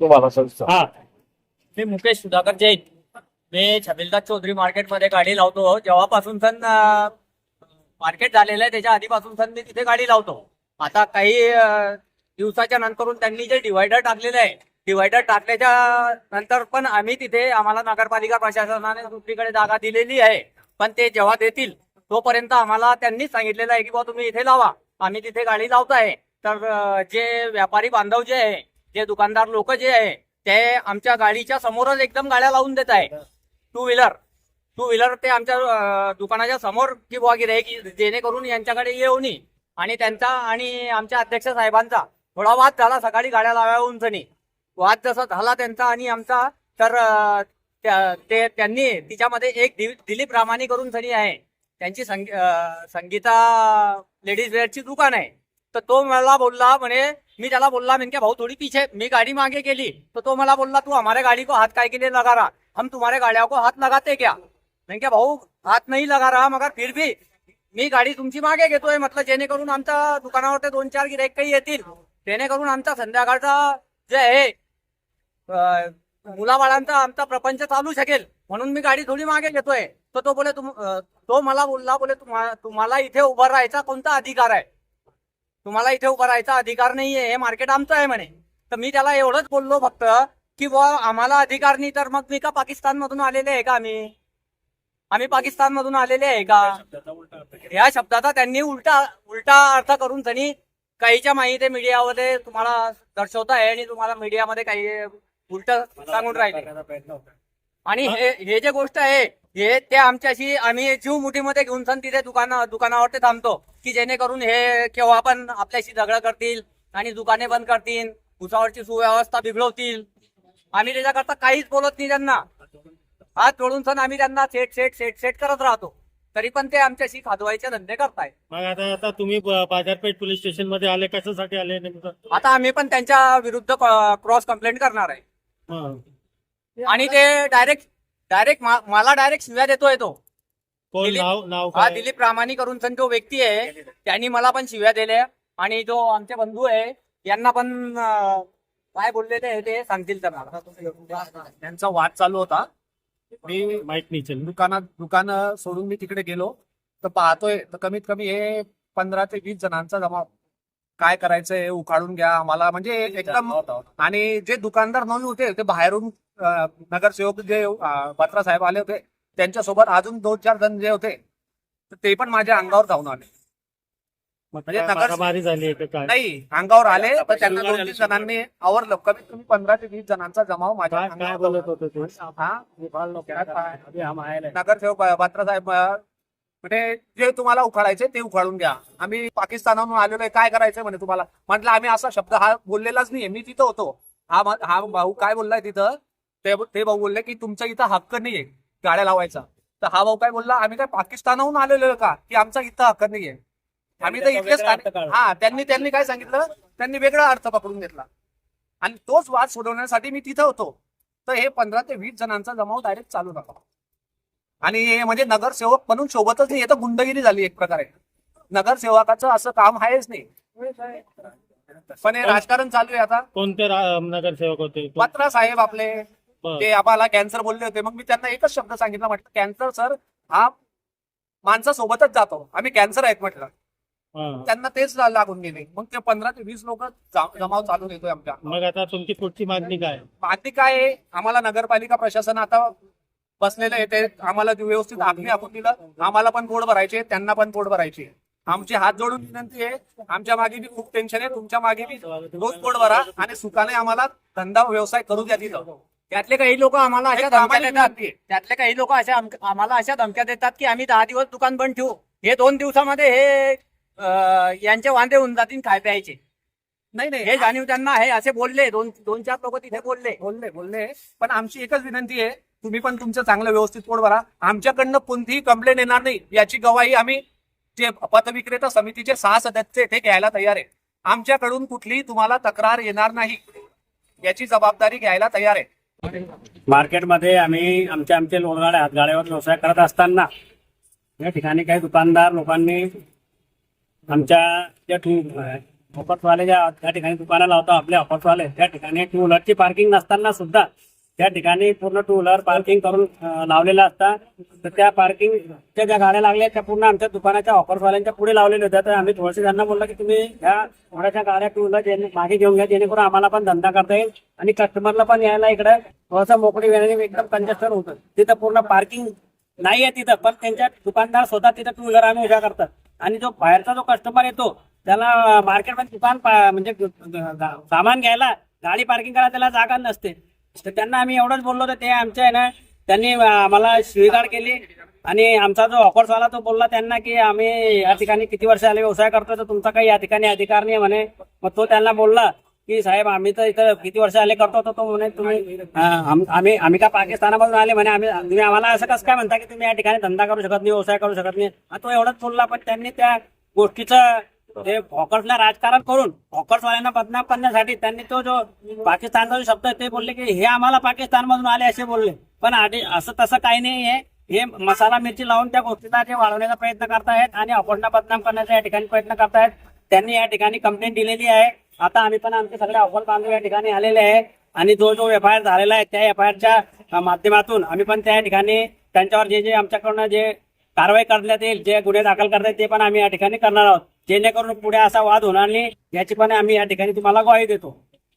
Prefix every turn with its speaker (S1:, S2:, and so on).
S1: तुम्हाला संस्था.
S2: हा.
S3: मी मुकेश सुधाकर जैन. मी छबिलदास चौधरी मार्केटमध्ये गाडी लावतो. जेव्हापासून सण मार्केट झालेलं आहे त्याच्या आधीपासून सण मी तिथे गाडी लावतो. आता काही दिवसाच्या नंतरून त्यांनी जे डिवायडर टाकलेलं आहे डिवायडर टाकल्याच्या नंतर पण आम्ही तिथे आम्हाला नगरपालिका प्रशासनाने दुसरीकडे जागा दिलेली आहे. पण ते जेव्हा देतील तोपर्यंत आम्हाला त्यांनीच सांगितलेलं आहे की बुवा तुम्ही इथे लावा. आम्ही तिथे गाडी लावताय. तर जे व्यापारी बांधव जे आहे जे दुकानदार लोक जे आहे ते आमच्या गाडीच्या समोरच एकदम गाड्या लावून देत आहे. टू व्हीलर टू व्हीलर ते आमच्या दुकानाच्या समोर की बुवा गिरे की जेणेकरून यांच्याकडे येऊ नये. आणि त्यांचा आणि आमच्या अध्यक्ष साहेबांचा थोडा वाद झाला सकाळी गाड्या लावायहून सनी वाद जसा झाला त्यांचा आणि आमचा तर ते त्यांनी तिच्यामध्ये एक दिलीप रामानी करून सनी आहे. त्यांची संगीता लेडीज वेअरची दुकान आहे. तर तो मला बोलला म्हणे मी त्याला बोलला मैंने भाऊ थोड़ी पीछे मी गाड़ी मागे आगे गेली तो तो मला बोलला तू हमारे गाड़ी को हाथ काय के लिए लगा रहा? हम तुम्हारे गाड़ियों को हाथ लगाते क्या? मैंने भाऊ हात नाही लगा रहा मगर फिर भी मी गाडी तुमची मागे घेतोय म्हटलं जेणेकरून आमच्या दुकानावर ते दोन चार गिराईक काही येतील. जेणेकरून आमचा संध्याकाळचा जे आहे मुलाबाळांचा आमचा प्रपंच चालू शकेल. म्हणून मी गाडी थोडी मागे घेतोय. तर तो बोले तुम तो मला बोलला बोले तुम्हा- तुम्हाला इथे उभा राहायचा कोणता अधिकार आहे? तुम्हाला इथे उभं राहायचा अधिकार नाहीये हे मार्केट आमचं आहे म्हणे. तर मी त्याला एवढंच बोललो फक्त की बुवा आम्हाला अधिकार नाही तर मग मी का पाकिस्तान मधून आलेले आहे का आम्ही? आम्ही पाकिस्तान मधून आलेले आहे का? या शब्दाचा त्यांनी उलटा उलटा अर्थ करून त्यांनी काहीच्या माहिती मीडियामध्ये तुम्हाला दर्शवत आहे आणि तुम्हाला मीडियामध्ये काही उलट सांगून राहिले. आणि हे हे जे गोष्ट आहे हे ते आमच्याशी आम्ही जीव मुठीमध्ये घेऊन सण तिथे दुकाना दुकानावरती थांबतो. की जेणेकरून हे केव्हा पण आपल्याशी झगडा करतील आणि दुकाने बंद करतील उसावरची सुव्यवस्था बिघडवतील. आम्ही त्याच्याकरता काहीच बोलत नाही त्यांना. हात जोडून सण आम्ही त्यांना सेट सेट सेट सेट करत राहतो. तरी पण ते आमच्याशी खादवायचे धंदे करताय
S2: मग आता आता तुम्ही ब- बाजारपेठ पोलीस स्टेशनमध्ये आले कशासाठी आले नेमकं?
S3: आता आम्ही पण त्यांच्या विरुद्ध क्रॉस कंप्लेंट करणार आहे.
S2: हा.
S3: आणि ते डायरेक्ट डायरेक्ट मला डायरेक्ट शिव्या देतोय तो.
S2: कोण
S3: दिलीप-
S2: नाव नाव
S3: हा
S2: काय?
S3: दिलीप जो व्यक्ती आहे. त्यांनी मला पण शिव्या दिल्या. आणि जो आमचे बंधू आहे यांना पण अं, काय बोललेले आहे ते सांगतील तर मला.
S1: त्यांचा वाद चालू होता. मी
S2: माहीत नाही चल.
S1: दुकानात दुकान सोडून मी तिकडे गेलो. तर पाहतोय तर कमीत कमी हे पंधरा ते वीस जणांचा जमा काय करायचंय उखाडून घ्या. आम्हाला म्हणजे एकदम आणि जे दुकानदार नवीन होते ते बाहेरून अं, नगरसेवक जे अं, बत्रा साहेब आले होते त्यांच्यासोबत अजून दोन चार जण जे होते तर ते पण माझ्या अंगावर धावून आले. म्हणजे
S2: काय
S1: नगर
S2: मारामारी झाली आहे का काय?
S1: नाही अंगावर आले तर त्यांना दोन तीन जणांनी आवरलं. कमीत कमी पंधरा ते वीस जणांचा जमाव माझ्या
S2: काय काय
S1: अंगावर
S2: बोलत होते ते?
S1: हा? नगरसेवक बात्रासाहेब म्हणजे जे तुम्हाला उखाडायचे ते उखाडून घ्या. आम्ही पाकिस्तानाहून आलेलो आहे. काय करायचं म्हणे तुम्हाला? म्हटलं आम्ही असा शब्द हा बोललेलाच नाहीये. मी तिथं होतो. हा मा- हा भाऊ काय बोललाय तिथं? ते ते भाऊ बोलले की तुमचा इथं हक्क नाहीये. गाड्या लावायचा. तर हा भाऊ काय बोलला आम्ही काय पाकिस्तानाहून आलेलो का? की आमचा इथं हक्क नाहीये. आम्ही तर इथलेच हा त्यांनी त्यांनी काय सांगितलं? त्यांनी वेगळा अर्थ पकडून घेतला. आणि तोच वाद सोडवण्यासाठी मी तिथं होतो. तर हे पंधरा ते वीस जणांचा जमाव डायरेक्ट चालू नका. आणि हे म्हणजे नगरसेवक म्हणून सोबतच नाही हे तर गुंडगिरी झाली एक प्रकारे. नगरसेवकाचं असं काम आहेच नाही. पण हे राजकारण चालू आहे आता.
S2: कोणते नगरसेवक होते?
S1: पत्रा साहेब आपले. ते आम्हाला कॅन्सर बोलले होते. मग मी त्यांना एकच शब्द सांगितला. म्हटलं कॅन्सर सर हा माणसासोबतच जातो. आम्ही कॅन्सर आहेत म्हटलं.
S2: हा.
S1: त्यांना तेच लागून गेले. मग ते पंधरा ते वीस लोक जमाव चालू देतोय आमच्या.
S2: मग आता तुमची पुढची मागणी काय?
S1: मागणी काय आहे? आम्हाला नगरपालिका प्रशासन आता बसलेलं आहे. ते आम्हाला व्यवस्थित आखणी आपण दिलं. आम्हाला पण पोट भरायचे त्यांना पण पोट भरायचे आमचे हात जोडून विनंती आहे. आमच्या मागे बी खूप टेन्शन आहे. तुमच्या मागे बी रोज पोट भरा आणि सुखाने आम्हाला धंदा व्यवसाय करू द्या तिथं.
S3: त्यातले काही लोक आम्हाला अशा धमक्या देतात. त्यातले काही लोक अशा आम- आम्हाला अशा धमक्या देतात की आम्ही दहा दिवस दुकान बंद ठेवू. हे दोन दिवसामध्ये हे अं, यांचे वांदे होऊन जातील खाय प्यायचे.
S1: नाही नाही.
S3: हे जाणीव त्यांना आहे असे बोलले. दोन दोन चार लोक तिथे बोलले.
S1: बोलले बोलले. पण आमची एकच विनंती आहे तुम्ही पण तुमचं चांगलं व्यवस्थित पोट भरा. आमच्याकडनं कोणतीही कंप्लेंट येणार नाही. याची गवाही आम्ही जे पतविक्रेता समितीचे सहा सदस्य ते घ्यायला तयार आहे. आमच्याकडून कुठलीही तुम्हाला तक्रार येणार नाही. याची जबाबदारी घ्यायला तयार आहे.
S4: मार्केटमध्ये आम्ही आमच्या आमचे लोणगाड्या हातगाड्यावर व्यवसाय करत असताना या ठिकाणी काही दुकानदार लोकांनी आमच्या ज्या टू ऑफर्सवाले ज्या त्या ठिकाणी दुकानाला लावतो आपले ऑफर्सवाले त्या ठिकाणी टू व्हीलरची पार्किंग नसताना सुद्धा त्या ठिकाणी पूर्ण टू व्हीलर पार्किंग करून लावलेलं असतं. तर त्या पार्किंगच्या ज्या गाड्या लागल्या त्या पूर्ण आमच्या दुकानाच्या ऑफर्सवाल्यांच्या पुढे लावलेल्या होत्या. तर आम्ही थोडंसं त्यांना बोललो की तुम्ही ह्या थोड्याशा गाड्या टू व्हीलर मागे घेऊन घ्या जेणेकरून आम्हाला पण धंदा करता येईल आणि कस्टमरला पण यायला इकडे थोडंसं मोकळी वेळाने एकदम कंजेस्टन होतं. तिथं पूर्ण पार्किंग नाही आहे तिथं पण त्यांच्या दुकानदार स्वतः तिथं टू व्हीलर आम्ही उभ्या करतात. आणि जो बाहेरचा जो कस्टमर येतो त्याला मार्केटमध्ये दुकान म्हणजे सामान घ्यायला गाडी पार्किंग करायला त्याला जागा नसते. तर त्यांना आम्ही एवढंच बोललो तर ते आमच्या आहे ना त्यांनी आम्हाला स्वीकार केली. आणि आमचा जो ऑफर्सवाला तो बोलला त्यांना की आम्ही या ठिकाणी किती वर्ष आले व्यवसाय करतो तर तुमचा काही या ठिकाणी अधिकार नाही म्हणे. मग तो त्यांना बोलला की साहेब आम्ही तर इथं किती वर्ष आले करतो तर तो म्हणे तुम्ही आम्ही आम्ही का पाकिस्तानामधून आले म्हणे आम्ही तुम्ही आम्हाला असं कसं काय म्हणता की तुम्ही या ठिकाणी धंदा करू शकत नाही व्यवसाय करू शकत नाही? तो एवढंच बोलला पण त्यांनी त्या गोष्टीचं ते फॉकर्सला राजकारण करून फॉकर्सवाल्यांना बदनाम करण्यासाठी त्यांनी तो जो पाकिस्तानचा जो शब्द आहे ते बोलले की हे आम्हाला पाकिस्तानमधून आले असे बोलले. पण आधी असं तसं काही नाही आहे. हे मसाला मिरची लावून त्या गोष्टीला ते वाढवण्याचा प्रयत्न करतायत आणि अकोटना बदनाम करण्याचा या ठिकाणी प्रयत्न करतायत त्यांनी या ठिकाणी कंप्लेंट दिलेली आहे. आता आम्ही पण आमचे सगळे अकोल बांधव या ठिकाणी आलेले आहे आणि जो जो एफ आय आर झालेला आहे त्या एफ आय आरच्या माध्यमातून आम्ही पण त्या ठिकाणी त्यांच्यावर जे जे आमच्याकडनं जे कारवाई करण्यात येईल जे गुन्हे दाखल करता येईल ते पण आम्ही या ठिकाणी करणार आहोत. जेणेकरून पुढे असा वाद होणार नाही याची पण आम्ही या ठिकाणी तुम्हाला ग्वाही देतो.